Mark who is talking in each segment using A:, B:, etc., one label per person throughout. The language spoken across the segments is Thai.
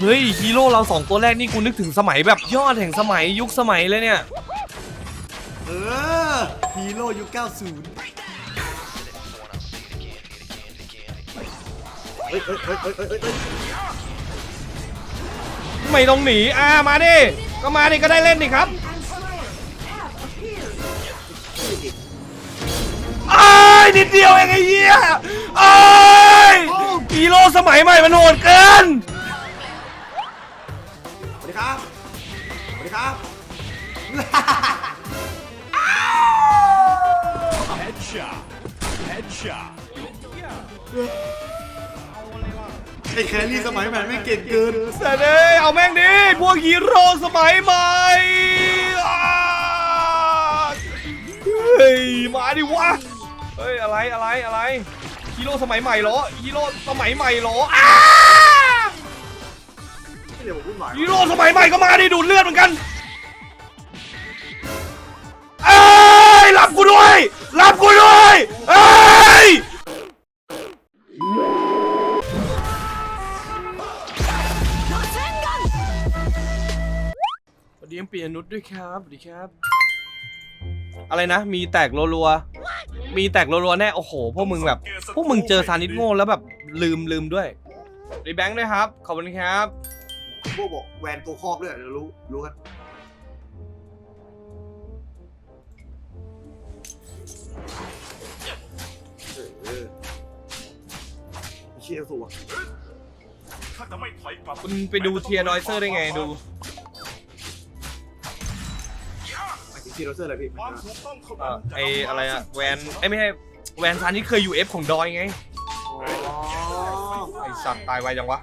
A: เฮ้ยฮีโร่เราสองตัวแรกนี่กูนึกถึงสมัยแบบยอดแห่งสมัยยุคสมัยเลยเนี่ย
B: เออฮีโร่ยุค 90 เฮ้ยเฮ้ยเฮ้ยเฮ้ยเฮ้ยเฮ้ย
A: ไม่ต้องหนีอ่ามาดิ ก็มาดิก็ได้เล่นดิครับไอ้ายนิดเดียวเองไอ้เหี้ยไอ้ายฮีโร่สมัยใหม่มันโหดเกิน
B: สวัส ดีครับ สวัสดีครับ
C: Headshot. Headshot.
B: ไอ้แครี่สมัยใหม่แม่งเก่งเกิน
A: แต่เด้ยเอาแม่งดิพวกฮีโร่สมัยใหม่อ่าเฮ้ยมาดิวะเฮ้ยอะไรอะไรอะไรฮีโร่สมัยใหม่เหรอฮีโร่สมัยใหม่เหรออ้า
B: เดี๋ยวผมพูดหน่อย
A: ฮีโร่สมัยใหม่ก็มาดิดูดเลือดเหมือนกันเอ้ยรับกูด้วยรับกูด้วยเอ้ยสวัสดีเอ็มปีอนุษด้วยครับสวัสดีครับ อะไรนะ มีแตกรัวๆมีแตกรัวๆแน่โอ้โหพวกมึงแบบพวกมึงเจอซานิสโง่แล้วแบบลืมลืมด้วยรีแบงค์ด้วยครับขอบคุณครับ
B: พวกบอกแวนตัวคอกด้วยเดี๋ยวรู้รู้กันเออเออเชี่ยสูอะ
C: ข้าจะไม่ถอยกลับ
A: คุณไปดูเทียร์นอยเซอร์ได้ไงดู
B: หมายถึงทีโรเซอร์อะไรพี่
C: ความถูกต้องเท่า
A: เอ่
C: นั้
A: อนไออะไรอะแวนไอยไม่ใช่แวนซานิสเคยอยู่เอฟของดอยไง
B: อ๋อ
A: ไอสัตว์ตายไวจังวะ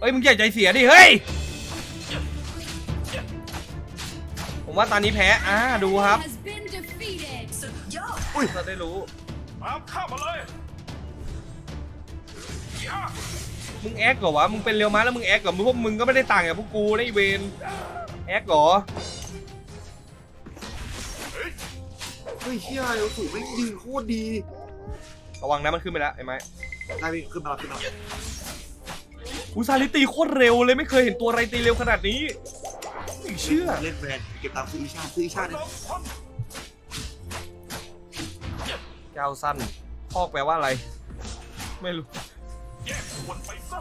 A: เฮ้ยมึงอย่าใจเสียดิเฮ้ยผมว่าตอนนี้แพ้อ่าดูครับ
D: has been defeated.
A: เราได้รู้
C: ตามข้ามาเลย
A: มึงแอคเหรอวะมึงเป็นเรียวม้าแล้วมึงแอคเหรอมึงพวกมึงก็ไม่ได้ต่างกับพวกกูนะไอเวนแอคเหรอ
B: เฮ้ยเชี่ยเอลสูไม่งยืนโคตรดี
A: ระวังนะมันขึ้นไปแล้วไอ้ไม้
B: ได้พี่ขึ้นมาแล้วขึ้นมาแล้ว
A: อุยซาลิตีโคตรเร็วเลยไม่เคยเห็นตัวอะไรตีเร็วขนาดนี้ไม่เชื่อ
B: เล่นแวนเก็บตามซื้ออิชาซื้ออิชาเนี่ย
A: เจ้าสั้นคอกแปลว่าอะไร ไม่รู้
C: แยกส่วนไปซะ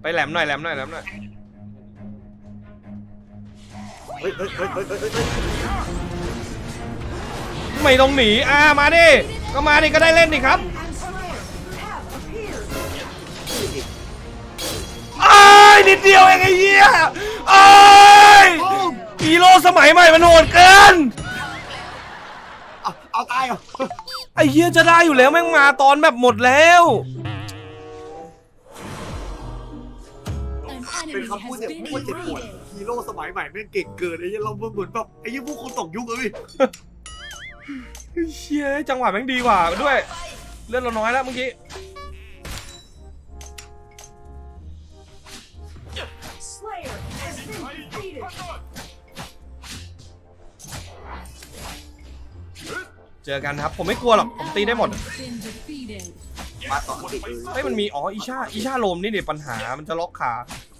A: ไปแหลมหน่อยแหลมหน่อยแหลมหน่อย
B: เฮ้ยเฮ้ยเฮ้ยเฮ้ยเฮ้ยเฮ้ยเฮ้ย
A: ไม่ต้องหนีอ่ามาดิก็มาดิก็ได้เล่นดิครับไอ้ายนิดเดียวเองไอ้เหี้ยไอ้ายฮีโร่สมัยใหม่มันโหดเกิน
B: เอาเอาตายเหรอ
A: ไอ้เหี้ยจะได้อยู่แล้วแม่งมาตอนแบบหมดแล้ว
D: An
B: เป็น
D: enemy
B: คำพูด
D: has
B: เนี่ย
D: been
B: พูดเจ็บปวด
D: defeated.
B: ฮีโร่สมัยใหม่แม่งเก่งเกินไอ้เหี้ยเราเหมือนแบบไอ้ยี่พวกคนตกยุคอะพี่
A: เชี่ยจังหวะแม่งดีกว่าด้วยเลือดเราน้อยแล้วเมื่อกี้เจอกันครับ ผมไม่กลัวหรอก ผมตีได้หมด
D: Has been defeated.
B: มาต่ออันติเออ
A: เฮ้ยมันมีอ๋ออีชาอีชาโลมนี่เนี่ยปัญหามันจะล็อกขา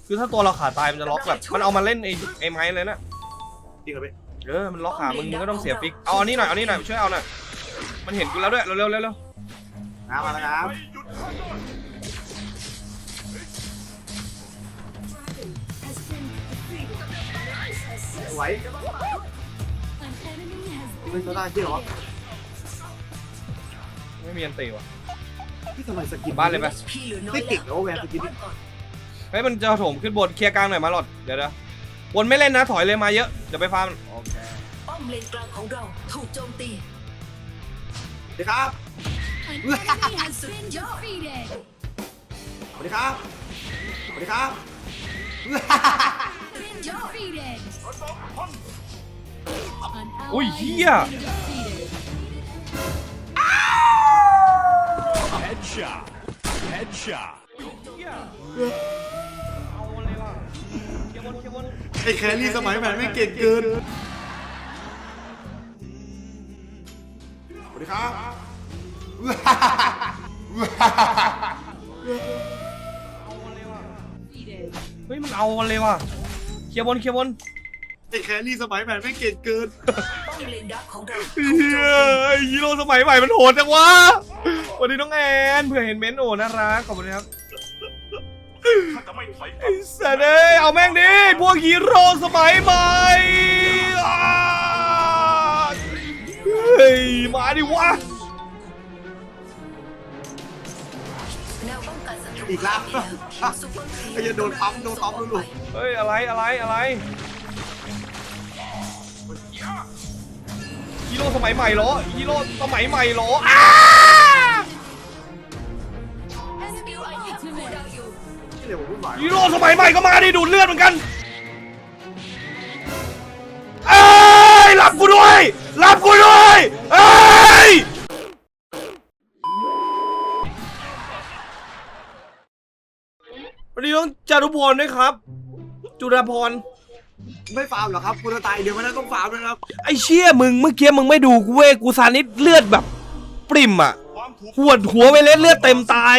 A: คือถ้าตัวเราขาตายมันจะล็อกแบบ มันเอามาเล่นไอ้ไอ้ไม้เลยนะ
B: จริงเหรอพี่
A: เออมันล็อกขามึงมึงก็ต้องเสียฟิกเอาอันนี้หน่อยเอาอันนี้หน่อยช่วยเอาหน่อยมันเห็นกูแล้วด้วยเร็วเร็วเร็วเร็ว
B: น้ำมาแล้วครับ
C: ไปหยุดข้าด้วย
B: ไหว
D: An enemy has
B: เฮ้ย
D: been
B: เขาได้ที่เหรอ
A: ไม่มีอันตีว่ะ
B: พี่ทำไมสกิน
A: บ้านเลยปะ
B: ไม่เก่งเหรอแวนสกินนี่
A: เฮ้ยมันจะโถมขึ้นบนเคลียร์กลางหน่อยมาหลอดเดี๋ยวเดี๋ยว บนไม่เล่นนะถอยเลยมาเยอะ เดี๋ยวไปฟาร์มโอเค
E: ป้อมเลนกลางของเราถูกโจมตี
B: สวัสดีครับ
D: an enemy has been defeated.
B: สวัสดีครับ สวัสดีครับ
D: Been defeated. An
A: Ui,
D: ally has
A: hia.
D: been defeated.
C: Headshot. Headshot.
B: ไอ้แครี่สมัยใหม่แม่งเก่งเกินวัสดีครับ
D: Defeated.
A: เฮ้ยมันเอากันเลยว่ะเคลียร์บนเคลียร์บน
B: ไอ้แครี่สมัยใหม่ไม่งเก่งเกิน
E: ป้อมเลนดักของเรา
A: เฮ้ยฮีโร่สมัยใหม่มันโหดจังวะสวัสดีน้องแอนเผื่อเห็นเม้นต์โอ้น่ารักขอบคุณครับ
C: ถ้าจะไม่ถอยกลั
A: ไอ้
C: บ
A: สัตว์เอ้ยเอาแม่งดิพวกฮีโร่สมัยใหม่อ่าเฮ้ยมาดิวะ
E: แนวป้องกันศัตรู
B: อีกแล้ว
E: ซุปเปอร์ครี
B: ไอ้เหี้ยโดนปั๊มโดนปั๊มโดนหลุด
A: เฮ้ยอะไรอะไรอะไรฮีโร่สมัยใหม่เหรอฮีโร่สมัยใหม่เหรออ้า
E: ที่
B: เดี๋ยวผมพูดหวาน
A: ฮีโร่สมัยใหม่ก็มาดิดูดเลือดเหมือนกันเอ้ยรับกูด้วยรับกูด้วยเอ้ยวันนี้ต้องจารุพรด้วยครับ จุฬาพร
B: ไม่ฟาร์มเหรอครับคุณจะตายเดี๋ยวมันต้องฟาร์มนะครับ
A: ไอเชี่ยมึงเมื่อกี้มึงไม่ดูกูเว้ยกูสานิดเลือดแบบ ปริ่มอะ
C: ความถูก
A: หวดหัวไปเล่นเลือดเต็มตาย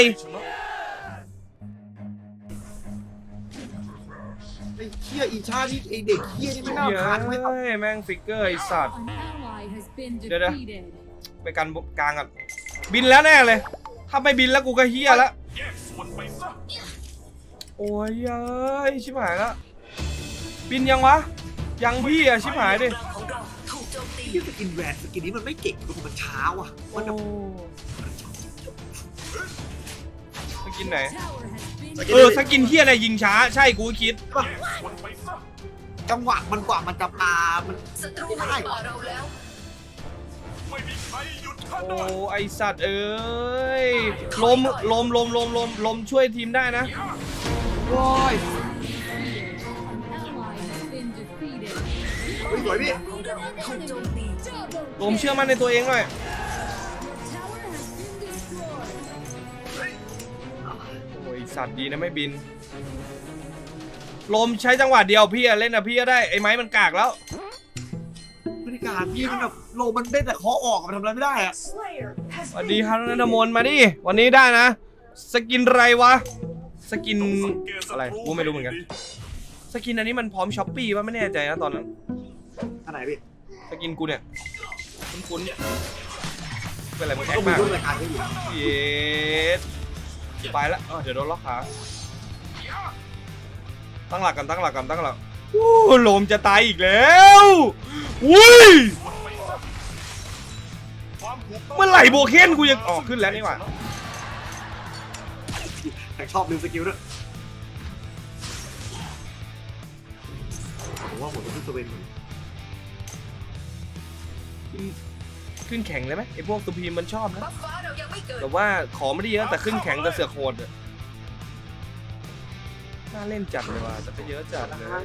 B: ไอ้เชี่ยอีชานี่ไอ้เด็กเชี่ยนี่ไม่น่า
A: เฮ้
B: คันไม่ต้อง
A: ยแม่งฟิกเกอร์ไอสัตว์
D: An ally has been
A: Đây, đây.
D: defeated.
A: ไปกันกลางอะบินแล้วแน่เลย ถ้าไม่บินแล้วกูก็เฮียแล้ว
C: แยกส่วนไปซะ
A: โอ้ยเอ้ยชิบหายแล้วบินยังวะ ยังพี่อะชิบหายดิ
E: กลางของเราถูกโจมตี
B: ที่สกินแหวนสกินนี้มันไม่เก่งคือมันช้าว่ะ มันแบบ
A: โอ้สกินไหน
D: Tower has been
A: เออสกินเฮียอะไรยิงช้า ใช่กูก็คิด
C: ส่วนไปซะ
B: จังหวะมันกว่ามันจะปามัน
E: ศัตรูมาในป่าเราแล้ว
C: ไม่มีใครหยุดข้า
A: โอ้
C: ได้
A: ไอสัตว์เอ้ยลมลมลมลมลมลมช่วยทีมได้นะ
B: โอ้ย
D: An ally has been defeated.
B: เฮ้ยสวยพี่
E: ของเราถูกโจมตี
D: Double
A: ลมเชื่อมั่นในตัวเองหน่อย สัตว์ดีนะไม่บิน ลมใช้จังหวะเดียวพี่อะเล่นอะพี่ก็ได้ไอ้ไม้มันกากแล้ว
B: บริการพี่มันแบบโลมันได้แต่เคาะออกมันทำอะไรไม่ได้อะ
A: สวัสดีครับนันทมนต์มาดิวันนี้ได้นะ สกินไรวะ สกินอะไรกูไม่รู้เหมือนกัน สกินอันนี้มันพร้อมช้อปปี้ป่ะไม่แน่ใจนะตอนนั้น
B: อันไหนพี่
A: สกินกูเนี่ย คุ้นๆเป็นอะไรมึงแอ
B: ก็
A: ค
B: มี
A: มาก
B: รุ่นรายการที่อยู่
A: เย็ด ไปละเอ้าเดี๋ยวโดนล็อกขาตั้งหลักกันตั้งหลักกันตั้งหลักโอ้โลมจะตายอีกแล้วอุ้ย
C: ความถูกต้อง
A: เมื่อไหร่โบเคนกูยังออกขึ้นแล้วนี่หว่า
B: แต่ชอบลืมสกิลด้วยผมว่าผมต้องขึ้นสเวนก่อน
A: ขึ้นแข็งเลยไหมไอพวกสุพีมมันชอบนะ
E: บัฟฟ้าเรายังไม่เกิด
A: แต่ว่าของไม่ได้เยอะแต่ขึ้นแข็งแต่เสือกโหดอะน่าเล่นจัดเลยว่ะแต่ก็เยอะจัดเลย
B: ครั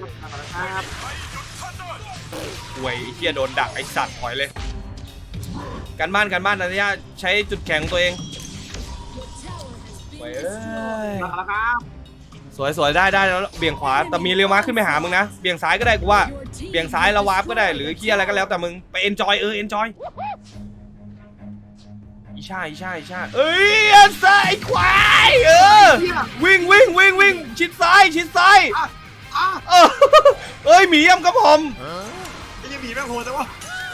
B: บ
A: ห่วยไอ้เฮียโดนดักไอสัตว์ถอยเลย การบ้านการบ้านนันยาใช้จุดแข็งตัวเอง
D: Your tower has
A: ห่วย
D: been
A: เอ้ย
D: destroyed.
B: มาแล้วครับ
A: สวยสวยได้ได้แล้วเบี่ยงขวาแต่มีเรียวมาขึ้นไปหามึงนะเบี่ยงซ้ายก็ได้กูว่า
D: Your team
A: เบี่ยงซ้ายแล้ววาร์ปก็ได้หรือเคียอะไรก็แล้วแต่มึงไปเอนจอยเออเอนจอย อีช่าอีช่าอีช่าเอ้ยอันซ้ายควายเออวิ่งวิ่งวิ่งวิ่งชิดซ้ายชิดซ้าย
B: อะอะ
A: เออเอ้ยหมีย่ำกับผม
B: ไอ้ยังมีแม่งโหดแต่ว่า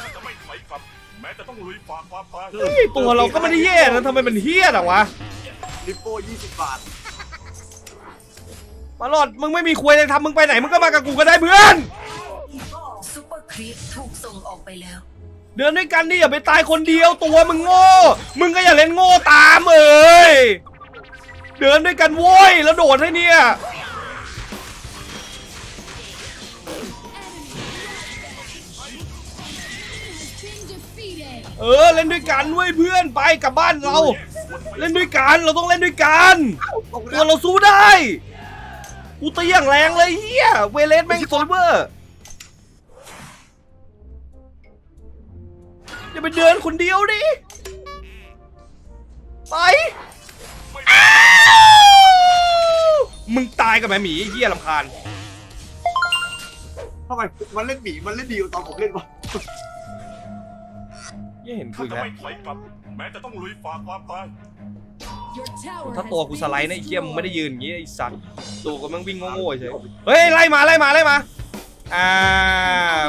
C: ถ้าจะไม่ถอยกลับแม้จะต้องลุยฝ่าความตาย
A: เฮ้ยตัวเราก็ไม่ได้แย่นะทำไมมันเฮี้ยอะวะ
B: ลิปโป้20บาท
A: มาหลอดมึงไม่มีควยเลยทำมึงไปไหนมึงก็มากับกูก็ได้เพื่อน
E: ซุปเปอร์ครีปถูกส่งออกไปแล้ว
A: เดินด้วยกันดิอย่าไปตายคนเดียวตัวมึงโง่ มึงก็อย่าเล่นโง่ตามเอ้ยเดินด้วยกันโว้ยแล้วโดดให้เนี่ยเออเล่นด้วยกันเว้ยเพื่อนไปกลับบ้านเรา เล่นด้วยกันเราต้องเล่นด้วยกันตัวเราสู้ได้กูตีอย่างแรงเลยเฮียเวเลสแม่งโซลเวอร์ อย่าไปเดินคนเดียวดิ ไปอ้าวมึงตายกับแม่หมีไอ้เฮียลำคาญ
B: ทำไมมันเล่นหมีมันเล่นดีกว่าตอนผมเล่นวะ
A: ยี่เห็นกู
C: ข้า
A: อีก
C: จะ
A: แล้ว
C: ไม่ถอยกลับ แม้จะต้องลุยฝ่าความตาย
D: Your tower
A: ถ้า
D: has
A: ตัวกู
D: been
A: สไลด์นะไอ้เหี้ยมึงไม่ได้
D: destroyed.
A: ยืนอย่างงี้ไอ้สัตว์ตัวกูแมันวิ่งโง่ๆเฉย เฮ้ยไล่มาไล่มาไล่มา อ่า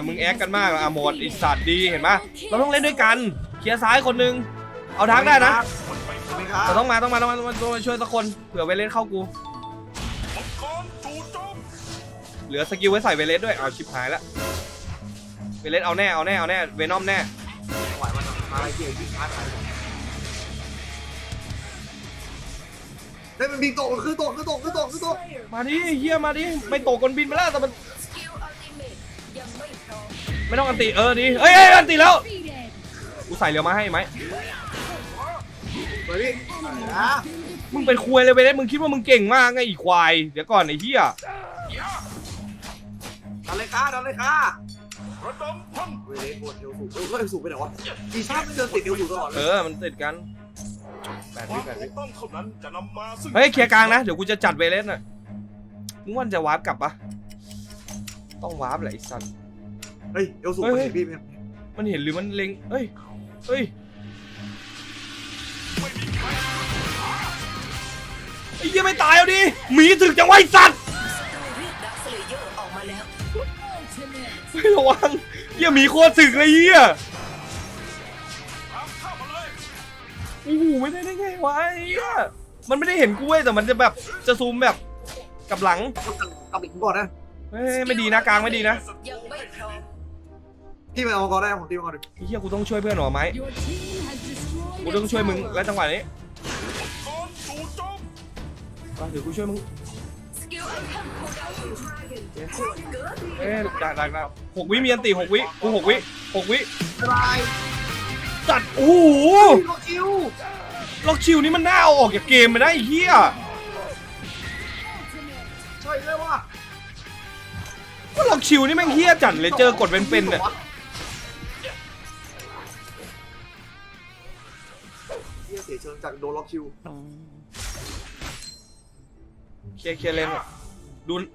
A: มึงแอคกันมากอะหมดไอ้สัตว์ดีเห็นปะเราต้องเล่นด้วยกัน เคลียร์ซ้ายคนหนึง เอาทักได้นะ
C: คนไปซะ
B: ไม่ครับ
A: แต่ต้องมาต้องมาต้องมาต้องมาต้องมาช่วยสักคนเผื่อเวเลสเข้ากู
C: มังกรจู่โจม
A: เหลือสกิลไว้ใส่เวเลสด้วย เอาชิบหายละ เวเลสเอาแน่เอาแน่เอาแน่ เวนอมแน่
B: ไหวมันอะไรเกี่ยวยิงพลาดไปเฮ้ยมันบินโตะมันคือโตะคือโตะคือโตะคือโตะ
A: มาดิเฮียมาดิไม่ตกคนบินไปแล้วแต่มัน ไม่ต้องอันติเออดิเอ้ยเอ้ยอันติแล้ว
D: Defeated.
A: กูใส่เรือมาให้ไหม
B: เฮ้ยพี่
D: Enemy
B: นะ
D: has been
A: มึงเป็นควยเลยเวเลสมึงคิดว่ามึงเก่งมากไงอีควายเดี๋ยวก่อนไอ้เฮีย
B: ดันเลยค่ะดันเลยค่ะ
C: ระดมพล
B: เวเลสบนเอวสูงเออเอวสูงไปไหนวะอีชาติมันเดินติดเอวสูงตลอดเล
A: เอยอมันติดกันแปด
C: ควา
A: วิ
C: ม
A: แปด
C: ถู
A: วิ
C: กต้องเท่านั้นจะนำมาซึ่ง
A: เฮ้ยเคลียร์กลางนะเดี๋ยวกูจะจัดเวเลสน่ะมึงว่ามันจะวาร์ปกลับปะต้องวาร์ปแหละไอ้สัตว์
B: เฮ้ยเอวสูง
A: เฮ้
B: ไป
A: ย
B: พี่
A: มันเห็นหรือมันเล็งเฮ้ยเฮ้ย
C: ไม่มีใคร
A: ไอ้เหี้ยไม่ตายเอาดิหมีถึกจังไวะไอ้สัตว์
E: ศัตรูเรียกดักสเลเยอร์ออกมาแล้ว
D: ultimate.
A: เฮ้ยระวังเหี้ยหมีโคตรถึกเลยเหี้ย
C: ตามข้ามาเลย
A: โอ้โหไม่ได้ได้ไงวะไอ้เหี้ยมันไม่ได้เห็นกูเว้ยแต่มันจะแบบจะซูมแบบกับหลัง
B: กลับอีกก่อนนะ
A: เฮ้ยไม่ดีนะกลางไม่ดีนะ
E: ยังไม่ พร้อม
B: พี่ไปเอาก่อนได้ผมตีก่อนดิ
A: ไอ้เหี้ยกูต้องช่วยเพื่อนหรอไหม
D: Your team has destroyed
A: กูต้อง
D: a
A: ช่วยมึง
D: tower.
A: และจังหวะนี้
C: มังกรจู่โจม
A: มาเดี๋ยวกูช่วยมึง
E: สกิลไอเทมของเราคือดราก้อน
A: เอ๊ะดักดักดักหกวิมีอันตีหกวิกูหกวิหกวิ
B: ตาย
A: จัดโอ้โห
B: ล็อกคิว
A: ล็อกคิวนี่มันน่าเอาออกจากเกมไปได้ไอ้เหี้ย
B: ใช่เลยว่ะ
A: ว่าล็อกคิวนี่แม่งเหี้ยจัดเลยเจอกดเป็นๆเนี่ย
B: เฮียเสียเชิงจากโดนล็อกคิว
A: เคลียร์เคลียร์เลนอะดู
C: ตาม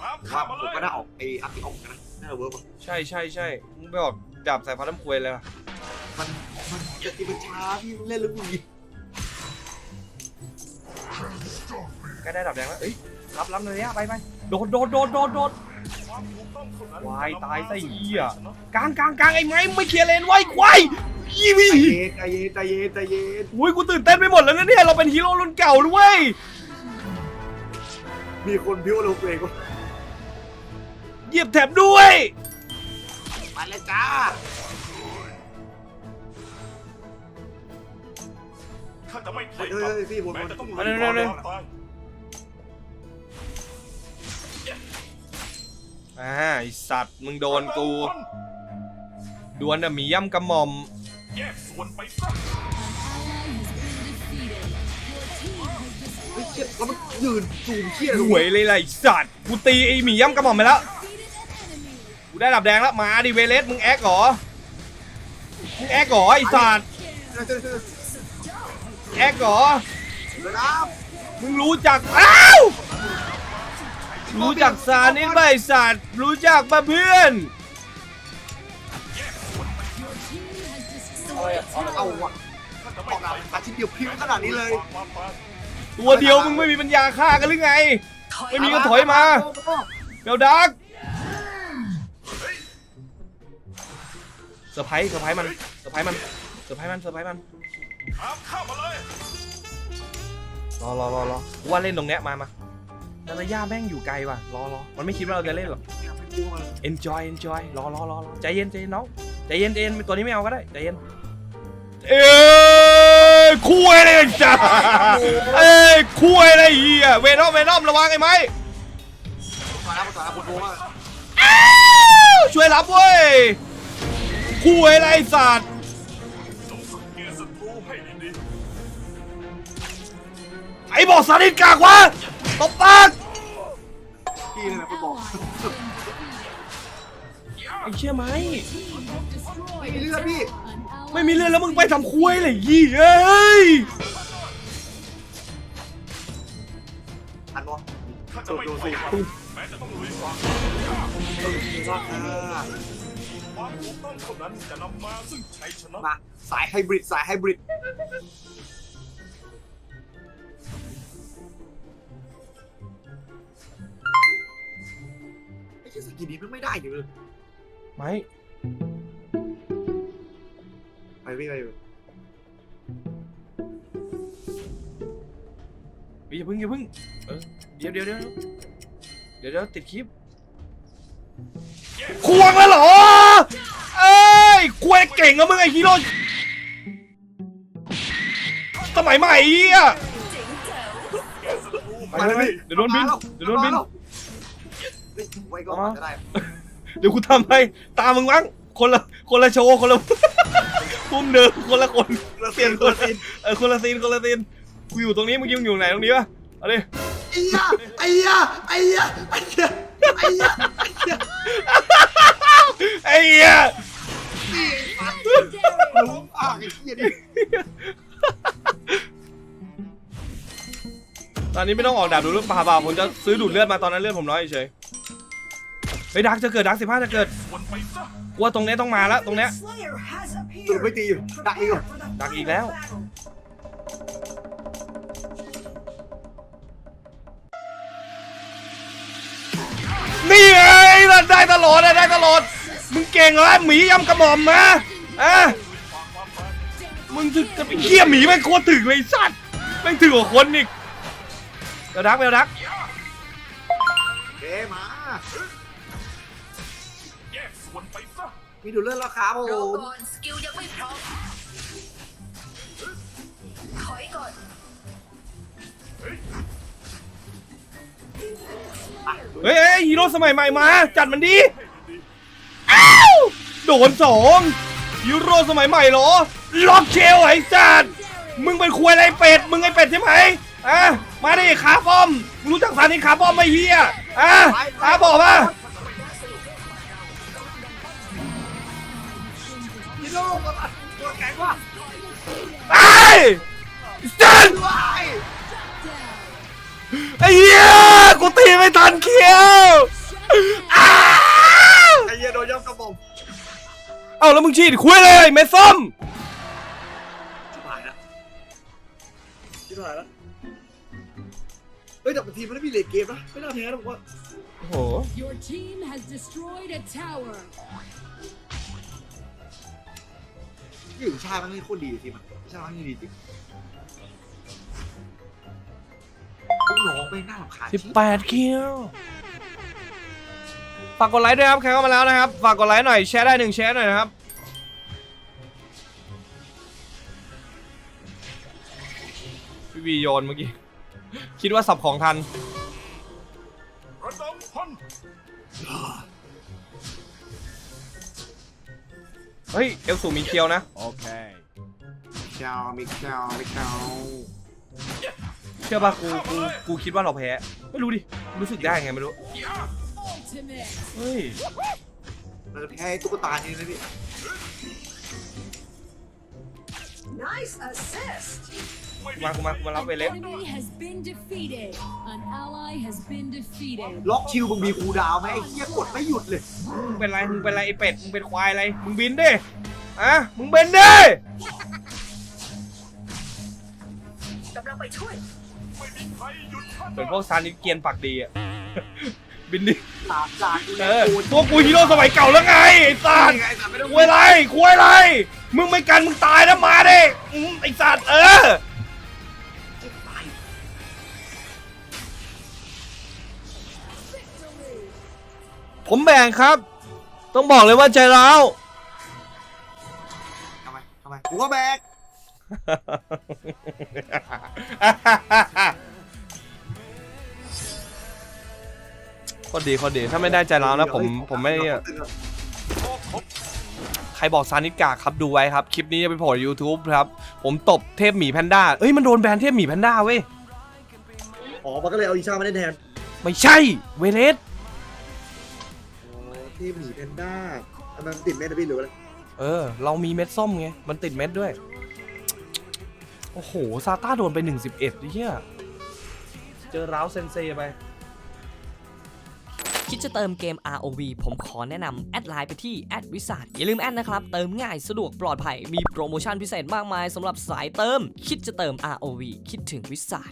B: ว่า
C: ข้า
B: ผ
C: มามเลย
B: ก็น่าออกไอ้อัพที่ออกกันนะน่าจะเวิร์กว่ะ
A: ใช่ใช่ใช่มึงไปออกดาบสายฟ้าน้ำควยเลยว่ะ
B: มันมันจะตีมันช้าพี่เล่นแล้วมึง
A: ใกล้ได้ดาบแดงแล้วเอ้ยรับรับเลยอะไปไปโดดโดดโดดโดดโดด
C: ความถูกต้องเท่านั้น
A: วายตายซะ
C: จะนำมซึ่ง
A: เหี้ย
C: ชัชนะ
A: กลางกลางกลางไอ้ไม้มึงไม่เคลียร์เลนไว้ควาย ยี่วี
B: ใจเย็นใจเย็นใจเย็น
A: อุ้ยกูตื่นเต้นไปหมดแล้วนะเนี่ยเราเป็นฮีโร่รุ่นเก่าด้วย
B: มีคนพิ้วลงตัวเองว่ะ
A: เหยียบแถบด้วย
B: มาแล้วจ้า
C: ข้าจะไม่ถ
B: เฮ้
C: อยย
B: เฮ้ย
C: กลับ
B: เฮ้ยพี่บน
C: แม้
B: บน
C: จะต้องลุ
A: เอา
C: ย
A: เร็ว
C: ฝ่า
A: เร็ว
C: ความตาย
A: อ่าไอสัตว์มึงโดนกู
C: ระดมพล
A: ดวลน่ะหมีย่ำกระหม่อม
C: แยกส่วนไปซะ
D: An ally has been defeated. Your team has
B: เฮ้ย
D: destroyed
B: เชี่ยแล้วมันยืนจูมเชี่ย
A: หวยเลยล่ะไอสัตว์กูตีไอหมีย่ำกระหม่อมไปแล้ว
D: defeated an enemy.
A: กูได้ดับแดงแล้วมาดิเวเลสมึงแอคเหรอ มึงแอคเหรอไอสัตว์
B: เจอเจอเจอ
A: แอคเหรอ
B: เลยครับ
A: มึงรู้จักอ้าวรู้จักซานิสป่ะไอสัตว์รู้จักป่ะเพื่อน
B: เอาว่ะ
C: ข้าจะ
B: ออก
C: ถ
B: อา
C: อา
B: ชิ้นเดียวพิ้วขนาดนี้เลย
C: ตั
A: วเดียวมึงไม่มีปัญญาฆ่ากันหรือไง ไม่มีก็ถอยมาเบลดักเซอร์ไพรส์เซอร์ไพรส์มันเซอร์ไพรส์มันเซอร์ไพรส์มันเซอร์ไพรส์มันรอรอรอรอว่าเล่นตรงเนี้ยมามานาตาย่าแม่งอยู่ไกลว่ะรอรอมันไม่คิดว่าเราจะเล่นหรอก enjoy enjoy รอรอรอรอใจเย็นใจเย็นน้องใจเย็นใจเย็นตัวนี้ไม่เอาก็ได้ใจเย็น เอ้ยคุยอะไรกันจ้าเอ้ยคุยอะไรเฮียเวนอมเวนอมระวังไอ้ไม้
B: มาแล้วมาแล้วคนโทรมา
A: อ้าวช่วยรับเว้ยคุยอะไรไอ้สัตว์
C: จงสังเกตศัตรูให้ดี
A: ไอ้บอกสาริตกากวะตบปาก
B: พี่นี่แหละคนบอก
A: ไอ้เชี่ยไหม
D: Destroyed
B: ไม่มีเลือดพี่
D: an ally.
A: ไม่มีเรื่องแล้วมึงไปทำคุยเลยยี่เอ้ย
B: อันวะ
C: ๆข้าจะไม่ถอยกลับแม้จะต้องลุยฝ่า
B: เออจริงว่าอ่า
C: ความถูกต้องเท่านั้นจะนำมาซึ่งชัยชนะ
B: มาสายไฮบริดสายไฮบริดไอ้เหี้ยสกินนี้มันไม่ได้อยู่เลย
A: ไม่
B: ไปพี่ไปอยู่
A: อย่าเพิ่งอย่าเพิ่งเออเดี๋ยวเดี๋ยวเดี๋ยวเดี๋ยวเดี๋ยวติดคลิปควงแล้วเหรอ เอ้ยควงเก่งอะมึงไอ้ฮีโร่สมัยใหม่เหี้ย
E: เจ๋งแจ๋ว
A: ไปเลยไปเดี๋ยวโดนบินเดี๋ยวโดนบิน
B: เฮ้ยไว้ก่อน
A: อ๋อ
B: จะได้
A: เดี๋ยวกูทำให้ตามมึงมั้งคนละคนละโชว์คนละ พุ่มเดิมคนละคนเปลี่ยนคนละเออคนละซีนคนละซีนกูอยู่ตรงนี้เมื่อกี้มึงอยู่ไหนตรงนี้ปะเอาดิ
B: ไอ้ยาไอ้ยาไอ้ยาไอ้ยาไอ้ยาไอ้ยา
A: ไอ้เหี้ย
B: ล้มอ่างไอ้เหี้ยนี่
A: ตอนนี้ไม่ต้องออกดาบดูดเลือดป่าเปล่าผมจะซื้อดูดเลือดมาตอนนั้นเลือดผมน้อยเฉยเฮ้ยดักจะเกิดดักสิบห้าจะเกิด
C: ส่วนไปซะ
A: กลัวตรงเนี้ยต้องมาแล้วตรงเนี้ย
B: สุดไม่ตีอยู่ดักอีกเหรอ
A: ดักอีกแล้ว นี่ไงล่ะได้ตลอดอะได้ตลอด มึงเก่งเหรอหมียำกระหม่อมมาอะมึงจะจะไปเคี่ยหมีแม่งโคตรถึงเลยไอ้สัตว์แม่งถึงกว่าคนอีกเดี๋ยวดัก เดี๋ยวดัก
B: เอ๊มา มีดูเลือดแล้วครับโอ้
E: รอ
B: โห
E: ก่อนสกิลยังไม่พร้อมถอยก่อน
A: เฮ้ยเฮ้ยฮีโร่สมัยใหม่มา จัดมันดีอ้าวโดนสองฮีโร่สมัยใหม่เหรอ ล็อกเชลไอ้สัตว์มึงเป็นควยอะไรเป็ด มึงไอ้เป็ดใช่ไหมอะมาดิขาป้อมมึงรู้จักสารนี้ขาป้อมไหมเฮียอะขาบอกมา
B: ฮีโร่ตัวตัวแข็งว่ะ
A: ไอ้สัตว์
B: ว้าย
A: ไอ้เฮียกูตีไม่ทันเคียวอ้าว
B: ไอ้เหี้ยโดนย่ำกระบอก
A: เอาแล้วมึงฉีดคุยเลยเม็ดส้ม
B: ชิบหายแล้วชิบหายแล้วเฮ้ยแต่บางทีมันไม่มีเลทเกมนะไม่น่าแพ้หรอกว่า
A: โอ้โห
D: Your team has destroyed a tower.
B: อยู่ชาติมันไม่โคตรดีทีมันชาติมันไม่ดีจริงน้องไม่น่ารำคาญ
A: สิบแปดคิวฝากกดไลค์ด้วยครับใครเข้ามาแล้วนะครับฝากกดไลค์หน่อยแชร์ได้หนึ่งแชร์หน่อยนะครับพี่วีโยนเมื่อกี้ คิดว่าสับของทัน ฮ้ย เอลสูมีเคียวนะ
B: เจ้ามิเจ้ามิเจ้า
A: เชื่อป่ะกูกูกูคิดว่าเราแพ้ ไม่รู้ดิ รู้สึกได้ไงไม่รู้
D: Ultimate.
A: เฮ้ย
B: เราจะแพ้ไอ้ตุ๊กตานี่นะพี่
E: Nice assist
A: กูมากูมากูมารับไป
D: An
A: เล็ก
D: enemy has been defeated. An ally has been defeated.
B: ล็อกชิลมึงมีคูลดาวน์ไหมไอ้เหี้ยกดไม่หยุดเลย
A: มึงเป็นไรมึงเป็นไรไอเป็ดมึงเป็นควายอะไรมึงบินดิอะมึงบินดิ
E: กำลังไปช่วย
C: ไม่มีใครหยุดท่าน
A: เป็นพวกซานิเกียนปากดีอะบินดิ
B: ตามจากดูแล
A: เออ
B: กู
A: พวกกูฮีโร่สมัยเก่าแล้วไงไอ้สัตว์
B: นี่ไงแต่ไม่ต้อง
A: คุยอะไรคุยอะไรมึงไม่กันมึงตายนะมาดิอืมไอ้สัตว์เออ ผมแบ่งครับ ต้องบอกเลยว่าใจร้าว
B: ทำไมทำไมกูก็แบก
A: ข้อดีข้อดีถ้าไม่ได้ใจร้าวนะผมผมไม่ ใครบอกซานิกาครับดูไว้ครับ คลิปนี้จะไปโผล่ YouTube ครับ ผมตบเทพหมีแพนด้าเอ้ยมันโดนแบนเทพหมีแพนด้าเว้ย
B: อ๋อ มันก็เลยเอาอีชามาเล่นแทน
A: ไม่ใช่เวเลส
B: อ๋อ ที่หมีแพนด้าทำไมมันติดเมตาพี่หรืออะไร
A: เออ เรามีเม็ดส้มไง มันติดเม็ดด้วย โอ้โห ซาต้าโดนไป111ดิเฮียเจอร้าวเซนเซไป
F: คิดจะเติมเกม ROV ผมขอแนะนำแอดไลน์ไปที่แอดวิสาอย่าลืมแอดนะครับ เติมง่ายสะดวกปลอดภัย มีโปรโมชั่นพิเศษมากมายสำหรับสายเติม คิดจะเติม ROV คิดถึงวิสา